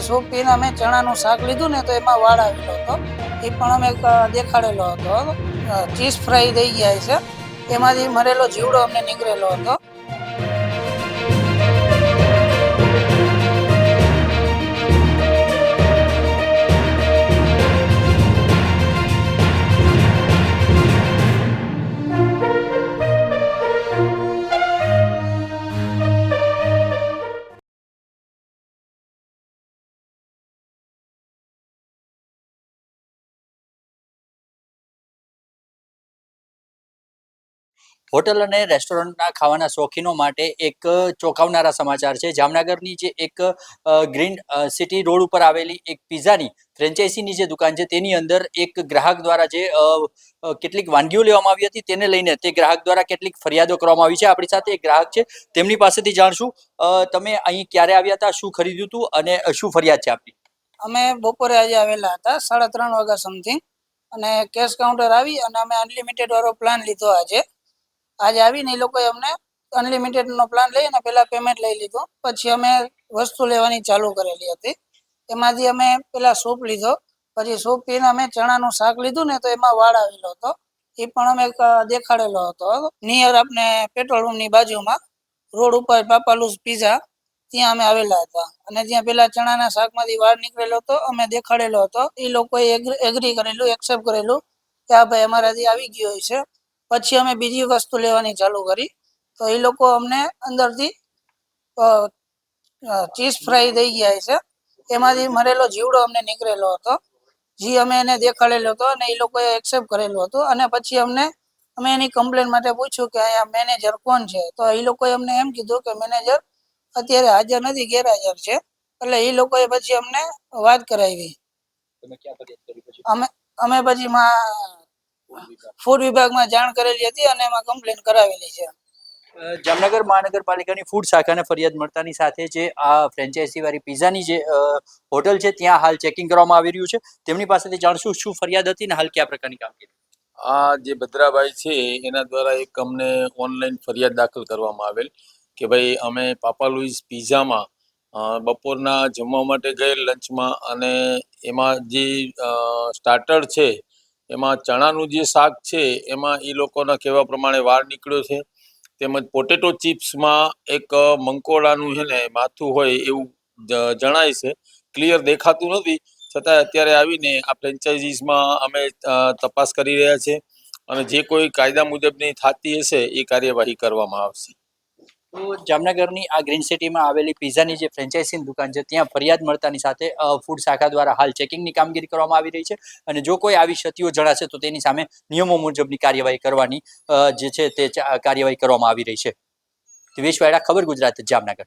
Soup પીને અમે ચણાનું શાક લીધું ને તો એમાં વાળ આવેલો હતો. એ પણ અમે દેખાડેલો હતો. ચીઝ ફ્રાય થઈ ગયા છે. એમાંથી મરેલો જીવડો અમને નીકળેલો હતો. હોટલ અને રેસ્ટોરન્ટના ખાવાના શોખીનો માટે એક ચોંકાવનારા સમાચાર છે. જામનગરની જે એક ગ્રીન સિટી રોડ ઉપર આવેલી એક પિઝાની ફ્રેન્ચાઇઝીની જે દુકાન છે, તેની અંદર એક ગ્રાહક દ્વારા જે કેટલીક વાનગીઓ લેવામાં આવી હતી, તેને લઈને તે ગ્રાહક દ્વારા કેટલીક ફરિયાદો કરવામાં આવી છે. આપણી સાથે એક ગ્રાહક છે, તેમની પાસેથી જાણશું તમે અહીં ક્યારે આવ્યા હતા, શું ખરીદ્યું હતું અને શું ફરિયાદ છે આપની? અમે બપોરે આજે આવેલા હતા, સાડા ત્રણ વાગ્યા સમથિંગ, અને કેશ કાઉન્ટર આવી અને અમે અનલિમિટેડ વાળો પ્લાન લીધો આજે. આજે આવીને એ લોકોએ અમને અનલિમિટેડ નો પ્લાન લઈ અને પહેલા પેમેન્ટ લઈ લીધું. પછી અમે વસ્તુ લેવાની ચાલુ કરેલી હતી. એમાંથી અમે પેલા સૂપ લીધો. પછી સૂપ પીને અમે ચણાનું શાક લીધું ને તો એમાં વાળ આવેલો હતો. એ પણ અમે દેખાડેલો હતો. નિયર આપણે પેટ્રોલ પંપની બાજુમાં, રોડ ઉપર પાપાલુસ પીઝા ત્યાં અમે આવેલા હતા. અને ત્યાં પેલા ચણાના શાકમાંથી વાળ નીકળેલો હતો. અમે દેખાડેલો હતો. એ લોકોએ એગ્રી કરેલું એક્સેપ્ટ કરેલું કે આ ભાઈ અમારાથી આવી ગયો છે. પછી અમે બીજી વસ્તુ લેવાની ચાલુ કરી. તો એ લોકો અમને અંદરથી ચીઝ ફ્રાય થઈ ગયા છે. એમાંથી મરેલો જીવડો અમને નીકળેલો હતો. જે અમે એને દેખાડેલો હતો અને એ લોકોએ એક્સેપ્ટ કરેલું હતું. અને પછી અમને અમે એની કમ્પ્લેન માટે પૂછ્યું કે અહીંયા મેનેજર કોણ છે? તો એ લોકોએ અમને એમ કીધું કે મેનેજર અત્યારે હાજર નથી ગેરહાજર છે. એટલે એ લોકોએ પછી અમને વાત કરાવી. અમે અમે પછી માં ફૂડ વિભાગમાં જાણ કરેલી હતી અને એમાં કમ્પ્લેન કરાવેલી છે. જામનગર મહાનગરપાલિકાની ફૂડ શાખાને ફરિયાદ મળતાની સાથે જે આ ફ્રેન્ચાઇઝી વાળી પિઝાની જે હોટલ છે ત્યાં હાલ ચેકિંગ કરવામાં આવી રહ્યું છે. તેમની પાસેથી જાણશું શું ફરિયાદ હતી ને હાલ કયા પ્રકારની કામગીરી? આ જે ભદ્રાભાઈ છે એના દ્વારા એક અમને ઓનલાઈન ફરિયાદ દાખલ કરવામાં આવેલ કે ભાઈ અમે પાપા લુઈસ પિઝામાં બપોરના જમવા માટે ગયેલ લંચમાં અને એમાં જે સ્ટાર્ટર છે એમાં ચણાનું જે શાક છે, એમાં એ લોકોના કહેવા પ્રમાણે વાર નીકળ્યો છે. તેમજ પોટેટો ચિપ્સમાં એક મંકોડાનું છે ને, માથું હોય એવું જણાય છે. ક્લિયર દેખાતું નથી. છતાં અત્યારે આવીને આ ફ્રેન્ચાઇઝીસમાં અમે તપાસ કરી રહ્યા છે. અને જે કોઈ કાયદા મુજબની થતી હશે, એ કાર્યવાહી કરવામાં આવશે. તો જામનગરની આ ગ્રીન સિટીમાં આવેલી પિઝાની જે ફ્રેન્ચાઇઝીની દુકાન છે, ત્યાં ફરિયાદ મળતાની સાથે ફૂડ શાખા દ્વારા હાલ ચેકિંગની કામગીરી કરવામાં આવી રહી છે અને જો કોઈ આવી ક્ષતિઓ જણાશે તો તેની સામે નિયમો મુજબની કાર્યવાહી કરવાની જે છે તે કાર્યવાહી કરવામાં આવી રહી છે. દિવેશ વાયડા ખબર ગુજરાત, જામનગર.